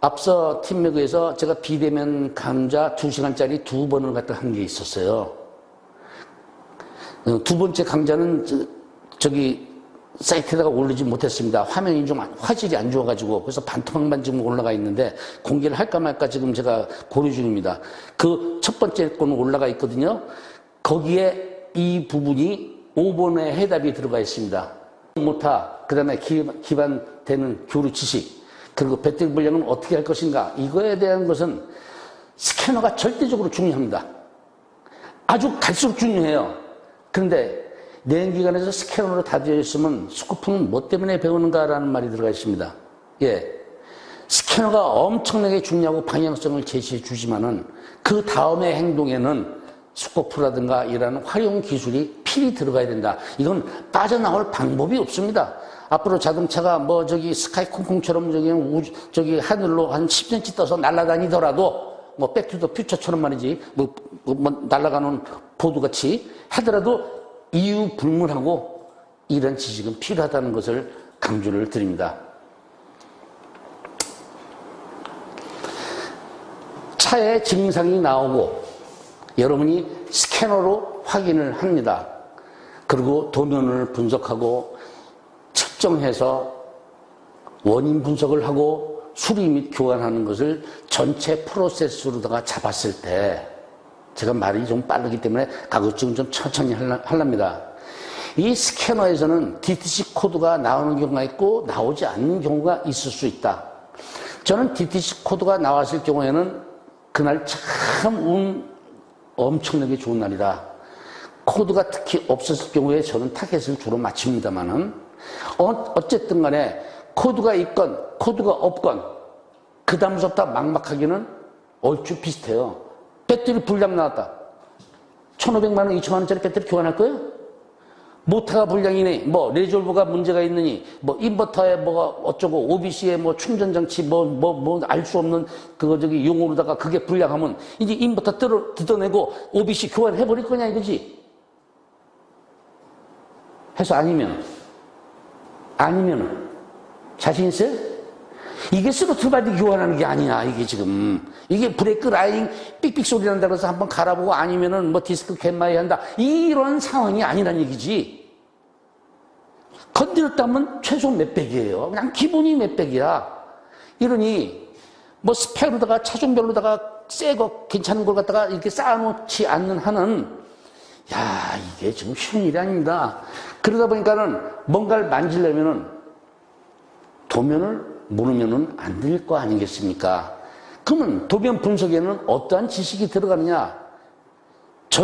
앞서 팀매그에서 제가 비대면 강좌 2시간짜리 두 번을 갖다 한 게 있었어요. 어, 두 번째 강좌는 저, 기 사이트에다가 올리지 못했습니다. 화면이 좀 안- 화질이 안 좋아가지고 그래서 반토막만 지금 올라가 있는데 공개를 할까 말까 지금 제가 고려 중입니다. 그 첫 번째 거는 올라가 있거든요. 거기에 이 부분이 5번의 해답이 들어가 있습니다. 못하, 그 다음에 기반되는 교류 지식, 그리고 배터리 분량은 어떻게 할 것인가, 이거에 대한 것은 스캐너가 절대적으로 중요합니다. 아주 갈수록 중요해요. 그런데 내연기관에서 스캐너로 다 되어 있으면 스코프는 뭐 때문에 배우는가라는 말이 들어가 있습니다. 예. 스캐너가 엄청나게 중요하고 방향성을 제시해 주지만은 그 다음의 행동에는 스코프라든가 이런 활용 기술이 필히 들어가야 된다. 이건 빠져나올 방법이 없습니다. 앞으로 자동차가 뭐 저기 스카이 콩콩처럼 저기 우주, 저기 하늘로 한 10cm 떠서 날아다니더라도 뭐 백투더 퓨처처럼 말이지 뭐, 뭐, 뭐 날아가는 보드 같이 하더라도 이유 불문하고 이런 지식은 필요하다는 것을 강조를 드립니다. 차에 증상이 나오고 여러분이 스캐너로 확인을 합니다. 그리고 도면을 분석하고 측정해서 원인 분석을 하고 수리 및 교환하는 것을 전체 프로세스로다가 잡았을 때 제가 말이 좀 빠르기 때문에 가급적이면 좀 천천히 하랍니다. 이 스캐너에서는 DTC 코드가 나오는 경우가 있고 나오지 않는 경우가 있을 수 있다. 저는 DTC 코드가 나왔을 경우에는 그날 참 운 엄청나게 좋은 날이다. 코드가 특히 없었을 경우에 저는 타겟을 주로 맞춥니다만은 어, 어쨌든 간에 코드가 있건 코드가 없건 그 다음부터 막막하기는 얼추 비슷해요. 배터리 불량 나왔다. 1,500만 원, 2천만 원짜리 배터리 교환할 거예요? 모터가 불량이니, 뭐, 레졸브가 문제가 있느니, 뭐, 인버터에 뭐가 어쩌고, OBC에 뭐, 충전 장치, 뭐, 뭐, 뭐, 알 수 없는 그거 저기 용어로다가 그게 불량하면, 이제 인버터 뜯어, 뜯어내고, OBC 교환해 버릴 거냐, 이거지? 해서 아니면, 아니면은, 자신 있어요? 이게 스로틀바디 교환하는 게 아니야, 이게 지금. 이게 브레이크 라인 삑삑 소리 난다 그래서 한번 갈아보고 아니면은 뭐 디스크 캔마이 한다. 이런 상황이 아니란 얘기지. 건드렸다면 최소 몇백이에요. 그냥 기본이 몇백이야. 이러니 뭐 스페어로다가 차종별로다가 새거 괜찮은 걸 갖다가 이렇게 쌓아놓지 않는 한은 야, 이게 지금 쉬운 일이 아닙니다. 그러다 보니까는 뭔가를 만지려면은 도면을 모르면은 안 될 거 아니겠습니까? 그러면 도면 분석에는 어떠한 지식이 들어가느냐?